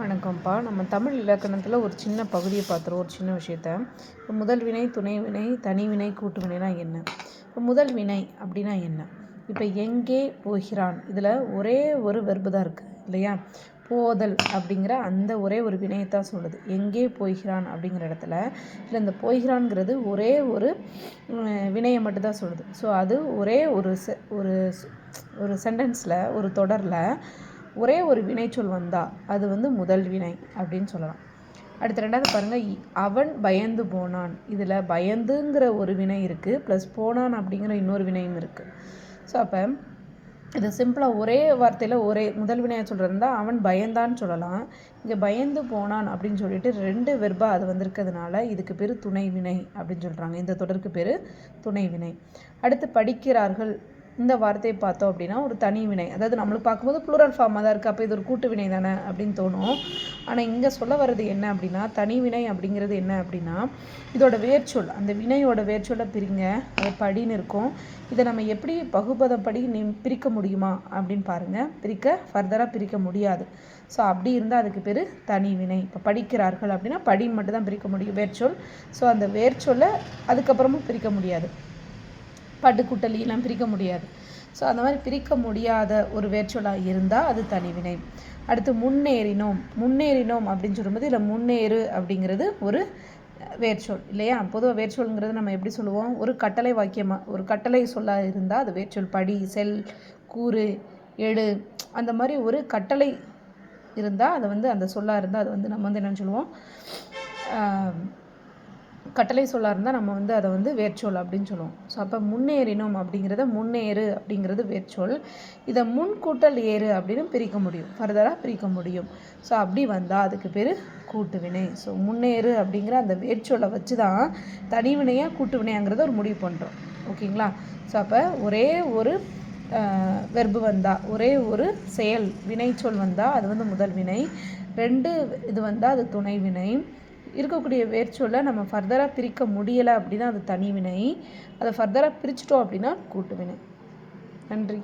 வணக்கம்ப்பா. நம்ம தமிழ் இலக்கணத்தில் ஒரு சின்ன பகுதியை பார்த்துருவோம். ஒரு சின்ன விஷயத்த. இப்போ முதல் வினை துணை வினை தனி வினை கூட்டு வினைனா என்ன? இப்போ முதல் வினை அப்படின்னா என்ன? இப்போ எங்கே போகிறான்? இதில் ஒரே ஒரு வெர்பு தான் இருக்குது இல்லையா? போதல் அப்படிங்கிற அந்த ஒரே ஒரு வினையை தான் சொல்லுது. எங்கே போய்கிறான் அப்படிங்கிற இடத்துல. இல்லை இந்த போகிறான்ங்கிறது ஒரே ஒரு வினையை மட்டும்தான் சொல்லுது. ஸோ அது ஒரே ஒரு ஒரு ஒரு சென்டென்ஸில் ஒரு தொடரில் ஒரே ஒரு வினைச்சொல் வந்தால் அது வந்து முதல் வினை அப்படின்னு சொல்லலாம். அடுத்து ரெண்டாவது பாருங்கள் அவன் பயந்து போனான். இதில் பயந்துங்கிற ஒரு வினை இருக்குது ப்ளஸ் போனான் அப்படிங்கிற இன்னொரு வினையும் இருக்குது ஸோ அப்போ இது சிம்பிளாக ஒரே வார்த்தையில் ஒரே முதல் வினையாக சொல்கிறது இருந்தால் அவன் பயந்தான்னு சொல்லலாம். இங்கே பயந்து போனான் அப்படின்னு சொல்லிட்டு ரெண்டு வெர்பா அது வந்திருக்கிறதுனால இதுக்கு பேர் துணை வினை அப்படின்னு சொல்கிறாங்க இந்த தொடருக்கு பேர் துணை வினை. அடுத்து படிக்கிறார்கள். இந்த வார்த்தையை பார்த்தோம் அப்படின்னா ஒரு தனி வினை. அதாவது நம்மளுக்கு பார்க்கும்போது ப்ளூரல் ஃபார்மாக தான் இருக்குது அப்போ இது ஒரு கூட்டு வினை தானே அப்படின்னு தோணும். ஆனால் இங்கே சொல்ல வர்றது என்ன அப்படின்னா தனி வினை அப்படிங்கிறது என்ன அப்படின்னா இதோட வேர்ச்சொல் அந்த வினையோட வேர்ச்சொல்லை பிரிங்க. அது படின்னு இருக்கும். இதை நம்ம எப்படி பகுபதப்படி நீ பிரிக்க முடியுமா அப்படின்னு பாருங்கள் பிரிக்க ஃபர்தராக பிரிக்க முடியாது. ஸோ அப்படி இருந்தால் அதுக்கு பேர் தனி வினை. இப்போ படிக்கிறார்கள் அப்படின்னா படி மட்டும் தான் பிரிக்க முடியும் வேர்ச்சொல். ஸோ அந்த வேர்ச்சொல்லை அதுக்கப்புறமும் பிரிக்க முடியாது. பட்டுக்குட்டலியெல்லாம் பிரிக்க முடியாது. ஸோ அந்த மாதிரி பிரிக்க முடியாத ஒரு வேர்ச்சொலாக இருந்தால் அது தனிவினை. அடுத்து முன்னேறினோம். முன்னேறினோம் அப்படின்னு சொல்லும்போது இல்லை முன்னேறு அப்படிங்கிறது ஒரு வேர்ச்சொல் இல்லையா? பொதுவாக வேர்ச்சொல்ங்கிறது நம்ம எப்படி சொல்லுவோம்? ஒரு கட்டளை வாக்கியமாக ஒரு கட்டளை சொல்ல இருந்தால் அது வேர்ச்சொல். படி செல் கூறு எடு அந்த மாதிரி ஒரு கட்டளை இருந்தால் அதை வந்து அந்த சொல்லாக இருந்தால் அது வந்து நம்ம வந்து என்னென்னு சொல்லுவோம்? கட்டளை சொல்லாக இருந்தால் நம்ம வந்து அதை வந்து வேர்ச்சொல் அப்படின்னு சொல்லுவோம். ஸோ அப்போ முன்னேறினோம் அப்படிங்கிறத முன்னேறு அப்படிங்கிறது வேர்ச்சொல். இதை முன்கூட்டல் ஏறு அப்படின்னு பிரிக்க முடியும். ஃபர்தராக பிரிக்க முடியும். ஸோ அப்படி வந்தால் அதுக்கு பேர் கூட்டு வினை. ஸோ முன்னேறு அப்படிங்கிற அந்த வேர்ச்சொல்லை வச்சு தான் தனி வினையாக கூட்டு ஒரு முடிவு பண்ணுறோம் ஓகேங்களா ஸோ அப்போ ஒரே ஒரு வெர்பு வந்தால் ஒரே ஒரு செயல் வினைச்சொல் வந்தால் அது வந்து முதல் வினை. ரெண்டு இது வந்தால் அது துணை வினை. இருக்கக்கூடிய வேர்ச்சொல்லை நம்ம ஃபர்தராக பிரிக்க முடியலை அப்படின்னா அது தனி வினை. அதை ஃபர்தராக பிரிச்சிட்டோம் அப்படின்னா கூட்டு வினை. நன்றி.